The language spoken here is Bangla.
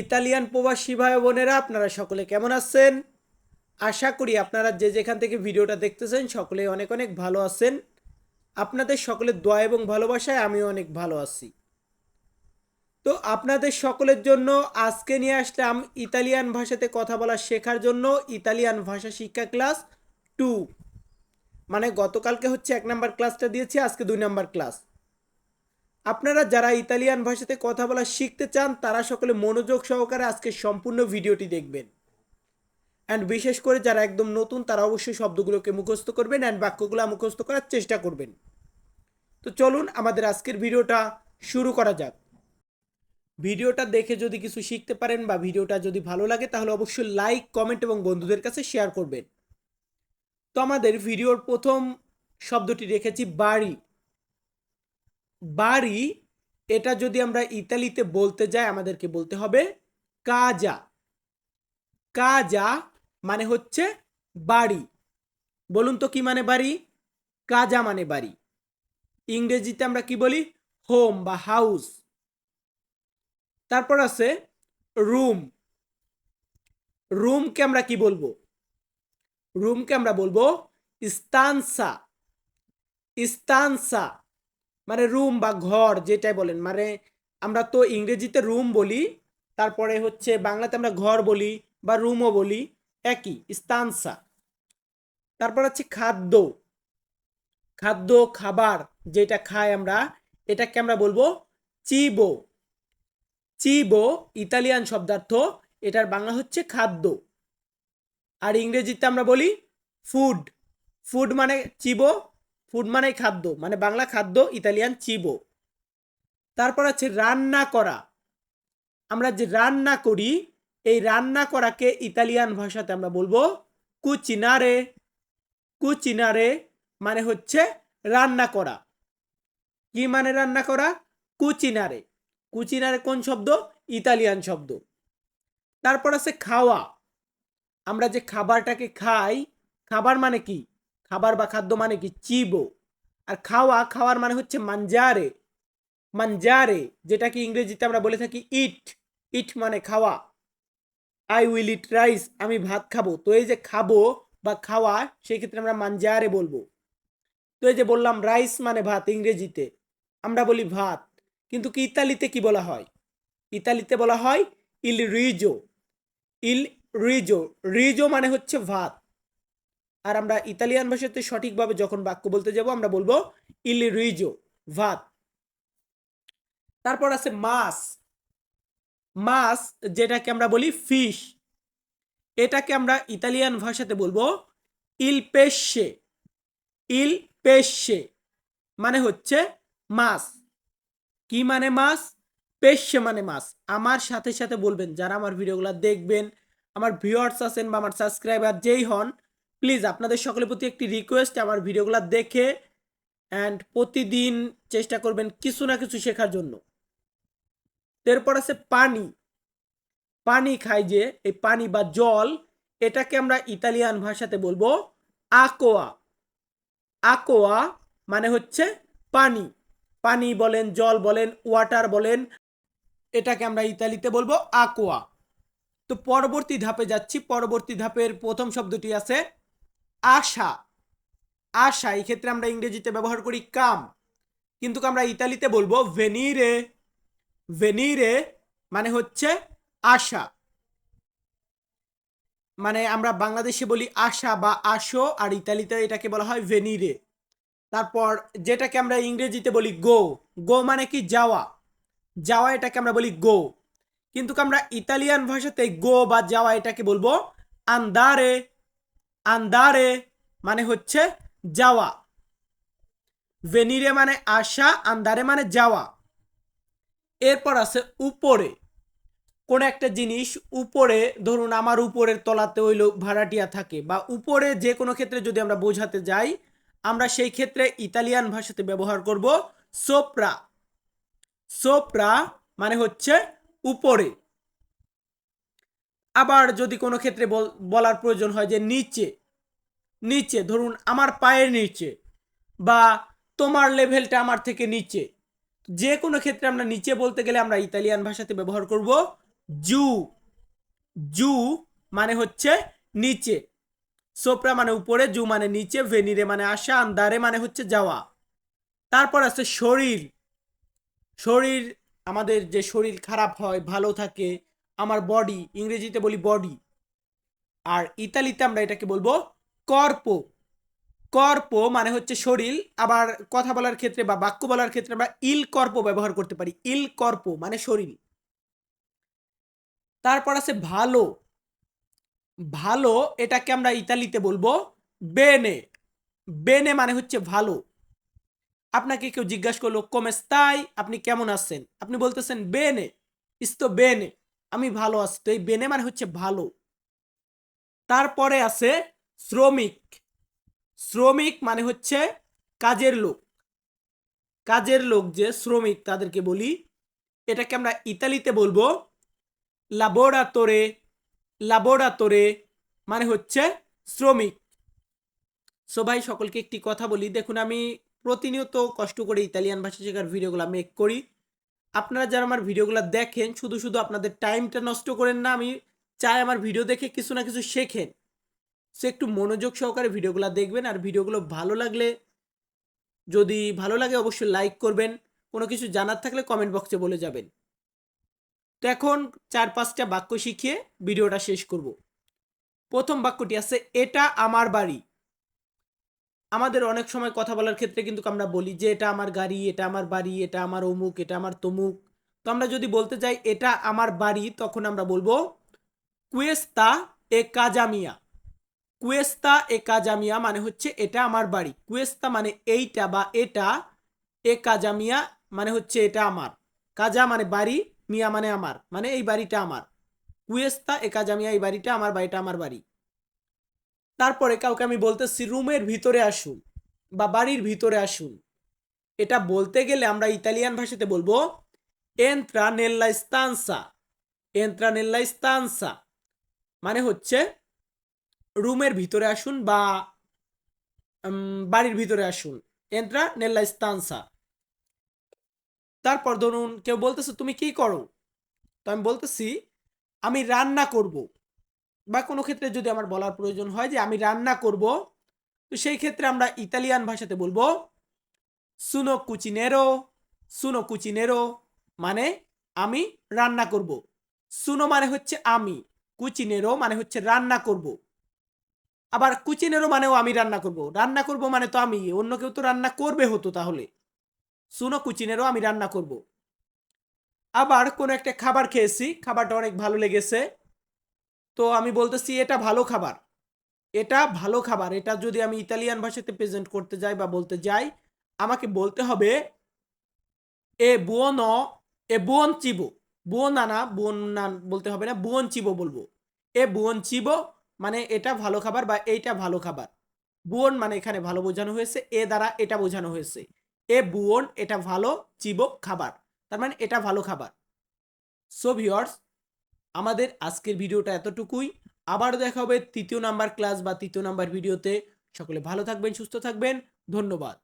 ইতালিয়ান প্রবাসী ভাই বোনেরা, আপনারা সকলে কেমন আছেন? আশা করি আপনারা যে যেখান থেকে ভিডিওটা দেখতেছেন সকলে অনেক অনেক ভালো আছেন। আপনাদের সকলের দোয়া এবং ভালোবাসায় আমিও অনেক ভালো আছি। তো আপনাদের সকলের জন্য আজকে নিয়ে আসলাম ইতালিয়ান ভাষাতে কথা বলা শেখার জন্য ইতালিয়ান ভাষা শিক্ষা ক্লাস টু। মানে গতকালকে হচ্ছে এক নাম্বার ক্লাসটা দিয়েছি, আজকে দুই নাম্বার ক্লাস। আপনারা যারা ইতালিয়ান ভাষাতে কথা বলা শিখতে চান, তারা সকলে মনোযোগ সহকারে আজকে সম্পূর্ণ ভিডিওটি দেখবেন। অ্যান্ড বিশেষ করে যারা একদম নতুন, তারা অবশ্যই শব্দগুলোকে মুখস্থ করবেন অ্যান্ড বাক্যগুলো মুখস্থ করার চেষ্টা করবেন। তো চলুন আমাদের আজকের ভিডিওটা শুরু করা যাক। ভিডিওটা দেখে যদি কিছু শিখতে পারেন বা ভিডিওটা যদি ভালো লাগে, তাহলে অবশ্যই লাইক কমেন্ট এবং বন্ধুদের কাছে শেয়ার করবেন। তো আমাদের ভিডিওর প্রথম শব্দটি রেখেছি বাড়ি। বাড়ি, এটা যদি আমরা ইতালিতে বলতে যাই, আমাদেরকে বলতে হবে কাজা। কাজা মানে হচ্ছে বাড়ি। বলুন তো কি মানে বাড়ি? কাজা মানে বাড়ি। ইংরেজিতে আমরা কি বলি? হোম বা হাউস। তারপর আছে রুম। রুমকে আমরা কি বলব? রুমকে আমরা বলব ইস্তানসা স্তানসা। মানে রুম বা ঘর যেটাই বলেন মানে আমরা তো ইংরেজিতে রুম বলি, তারপরে হচ্ছে বাংলাতে আমরা ঘর বলি বা রুমও বলি, একই স্তানসা তারপর হচ্ছে খাদ্য। খাদ্য, খাবার যেটা খাই আমরা, এটাকে আমরা বলব চিবো। চিবো, ইতালিয়ান শব্দার্থ, এটার বাংলা হচ্ছে খাদ্য। আর ইংরেজিতে আমরা বলি ফুড ফুড মানে চিবো ফুড মানে খাদ্য মানে বাংলা খাদ্য, ইতালিয়ান চিবো। তারপর আছে রান্না করা। আমরা যে রান্না করি, এই রান্না করাকে ইতালিয়ান ভাষাতে আমরা বলব কুচিনারে কুচিনারে মানে হচ্ছে রান্না করা। কি মানে রান্না করা? কুচিনারে কুচিনারে কোন শব্দ? ইতালিয়ান শব্দ। তারপর আছে খাওয়া। আমরা যে খাবারটাকে খাই, খাবার মানে কি? খাবার বা খাদ্য মানে কি? চিবো। আর খাওয়া, খাওয়ার মানে হচ্ছে মাঞ্জারে মাঞ্জারে যেটাকে ইংরেজিতে আমরা বলে থাকি ইট ইট মানে খাওয়া। আই উইল ইট রাইস আমি ভাত খাব। তো এই যে খাব বা খাওয়া, সেই ক্ষেত্রে আমরা মাঞ্জারে বলব। তো এই যে বললাম রাইস মানে ভাত ইংরেজিতে। আমরা বলি ভাত। কিন্তু কি ইতালিতে কি বলা হয়? ইতালিতে বলা হয় ইল রিজো। ইল রিজো। রিজো মানে হচ্ছে ভাত। আর আমরা ইতালিয়ান ভাষাতে সঠিকভাবে যখন বাক্য বলতে যাব, আমরা বলব ইল রিজো ভাত। তারপর আছে মাছ। মাছ, যেটাকে আমরা বলি ফিশ এটাকে আমরা ইতালিয়ান ভাষাতে বলব ইল পেশে ইল পেশে মানে হচ্ছে মাছ। কি মানে মাছ? পেশে মানে মাছ। আমার সাথে সাথে বলবেন, যারা আমার ভিডিওগুলো দেখবেন, আমার ভিউয়ার্স আছেন বা আমার সাবস্ক্রাইবার যেই হন প্লিজ আপনাদের সকলের প্রতি একটি রিকোয়েস্ট আমার ভিডিওগুলো দেখে অ্যান্ড প্রতিদিন চেষ্টা করবেন কিছু না কিছু শেখার জন্য। এরপর আছে পানি। পানি খাই যে, এই পানি বা জল, এটাকে আমরা ইতালিয়ান ভাষাতে বলব আকোয়া আকোয়া মানে হচ্ছে পানি। পানি বলেন, জল বলেন ওয়াটার বলেন, এটাকে আমরা ইতালিতে বলব আকোয়া তো পরবর্তী ধাপে যাচ্ছি। পরবর্তী ধাপের প্রথম শব্দটি আছে আশা। আশা, এই ক্ষেত্রে আমরা ইংরেজিতে ব্যবহার করি কাম। কিন্তু আমরা ইতালিতে বলব ভেনিরে ভেনিরে মানে হচ্ছে আশা। মানে আমরা বাংলাদেশে বলি আশা বা আসো, আর ইতালিতে এটাকে বলা হয় ভেনিরে তারপর যেটাকে আমরা ইংরেজিতে বলি গো। গো মানে কি যাওয়া? যাওয়া এটাকে আমরা বলি গো। কিন্তু আমরা ইতালিয়ান ভাষাতে গো বা যাওয়া এটাকে বলব আন্দারে। আন্দারে মানে হচ্ছে যাওয়া। ভেনিরে মানে আসা আন্দারে মানে যাওয়া। এরপর আছে উপরে। কোন একটা জিনিস উপরে, ধরুন আমার উপরের তলাতে হইল ভাড়াটিয়া থাকে বা উপরে যে কোনো ক্ষেত্রে যদি আমরা বোঝাতে যাই, আমরা সেই ক্ষেত্রে ইতালিয়ান ভাষাতে ব্যবহার করব সোপ্রা। সোপ্রা মানে হচ্ছে উপরে। আবার যদি কোনো ক্ষেত্রে বলার প্রয়োজন হয় যে নিচে নিচে, ধরুন আমার পায়ের নিচে বা তোমার লেভেলটা আমার থেকে নিচে, যে কোনো ক্ষেত্রে আমরা নিচে বলতে গেলে আমরা ইতালিয়ান ভাষাতে ব্যবহার করব জু। জু মানে হচ্ছে নিচে। সোপ্রা মানে উপরে, জু মানে নিচে, ভেনিরে মানে আসা, আন্দারে মানে হচ্ছে যাওয়া। তারপর আছে শরীর। শরীর, আমাদের যে শরীর খারাপ হয়, ভালো থাকে আমার বডি ইংরেজিতে বলি বডি আর ইতালিতে আমরা এটাকে বলব কর্প কর্প মানে হচ্ছে শরীর, আবার কথা বলার ক্ষেত্রে বা বাক্য বলার ক্ষেত্রে আমরা ইল কর্প ব্যবহার করতে পারি ইল কর্প মানে শরীর। তারপর আছে ভালো ভালো এটাকে আমরা ইতালিতে বলব বেনে বেনে মানে হচ্ছে ভালো। আপনাকে কেউ জিজ্ঞাসা করল কমেস্তাই আপনি কেমন আছেন? আপনি বলতেছেন, বেনে ইস্তো বেনে। আমি ভালো আছি। তো এই বেনে মানে হচ্ছে ভালো। তারপরে আছে শ্রমিক। শ্রমিক মানে হচ্ছে কাজের লোক। কাজের লোক যে শ্রমিক তাদেরকে বলি, এটাকে আমরা ইতালিতে বলব লাবোরাতোরে লাবোরাতোরে মানে হচ্ছে শ্রমিক। সো ভাই, সকলকে একটি কথা বলি। দেখুন, আমি প্রতিনিয়ত কষ্ট করে ইতালিয়ান ভাষা শেখার ভিডিওগুলো মেক করি। আপনারা যারা আমার ভিডিওগুলো দেখেন, শুধু শুধু আপনাদের টাইমটা নষ্ট করেন না, আমি চাই আমার ভিডিও দেখে কিছু না কিছু শেখেন। সে একটু মনোযোগ সহকারে ভিডিওগুলো দেখবেন, আর ভিডিওগুলো ভালো লাগলে, যদি ভালো লাগে অবশ্যই লাইক করবেন। কোনো কিছু জানার থাকলে কমেন্ট বক্সে বলে যাবেন। তো এখন চার পাঁচটা বাক্য শিখিয়ে ভিডিওটা শেষ করব। প্রথম বাক্যটি আছে, এটা আমার বাড়ি। আমাদের অনেক সময় কথা বলার ক্ষেত্রে কিন্তু আমরা বলি যে এটা আমার গাড়ি, এটা আমার বাড়ি, এটা আমার অমুক, এটা আমার তমুক। তো আমরা যদি বলতে চাই এটা আমার বাড়ি, তখন আমরা বলব কুয়েস্তা এ কাজামিয়া। কুয়েস্তা এ কাজামিয়া মানে হচ্ছে এটা আমার বাড়ি। কুয়েস্তা মানে এইটা বা এটা, এ কাজামিয়া মানে হচ্ছে এটা আমার। কাজা মানে বাড়ি, মিয়া মানে আমার। মানে এই বাড়িটা আমার। কুয়েস্তা এ কাজামিয়া, এই বাড়িটা আমার বাড়িটা আমার বাড়ি। তারপরে কাউকে আমি বলতেছি, রুমের ভিতরে আসুন বা বাড়ির ভিতরে আসুন। এটা বলতে গেলে আমরা ইতালিয়ান ভাষাতে বলব এন্ত্রা নেল্লা স্তানসা এন্ত্রা নেল্লা স্তানসা মানে হচ্ছে, রুমের ভিতরে আসুন বা বাড়ির ভিতরে আসুন। এন্ত্রা নেল্লা স্তানসা তারপর ধরুন, কেউ বলতেছে, তুমি কি করো? তো আমি বলতেছি, আমি রান্না করব। বা কোনো ক্ষেত্রে যদি আমার বলার প্রয়োজন হয় যে আমি রান্না করব, তো সেই ক্ষেত্রে আমরা ইতালিয়ান ভাষাতে বলব সুনো কুচিনেরো সুনো কুচিনেরো মানে আমি রান্না করব। সুনো মানে হচ্ছে আমি কুচিনেরো মানে হচ্ছে রান্না করব। আবার কুচিনেরো মানেও আমি রান্না করব। রান্না করব মানে তো আমি, অন্য কেউ তো রান্না করবে হতো তাহলে। সুনো কুচিনেরও আমি রান্না করব। আবার কোনো একটা খাবার খেয়েছি, খাবারটা অনেক ভালো লেগেছে। তো আমি বলতেছি, এটা ভালো খাবার। এটা ভালো খাবার। এটা যদি আমি ইতালিয়ান ভাষাতে প্রেজেন্ট করতে যাই বা বলতে যাই, আমাকে বলতে হবে, এ বুয়ন এ বোন চিবো বোন আনা বোন না বলতে হবে না বুয়ন চিবো বলব। এ বুয়ন চিবো মানে এটা ভালো খাবার বা এইটা ভালো খাবার। বোন মানে এখানে ভালো বোঝানো হয়েছে, এ দ্বারা এটা বোঝানো হয়েছে। এ বোন এটা ভালো চিবো খাবার। তার মানে এটা ভালো খাবার। সো ভিওর্স আমাদের আজকের ভিডিওটা এতটুকুই। আবার দেখা হবে তৃতীয় নাম্বার ক্লাস বা তৃতীয় নাম্বার ভিডিওতে। সকলে ভালো থাকবেন, সুস্থ থাকবেন। ধন্যবাদ।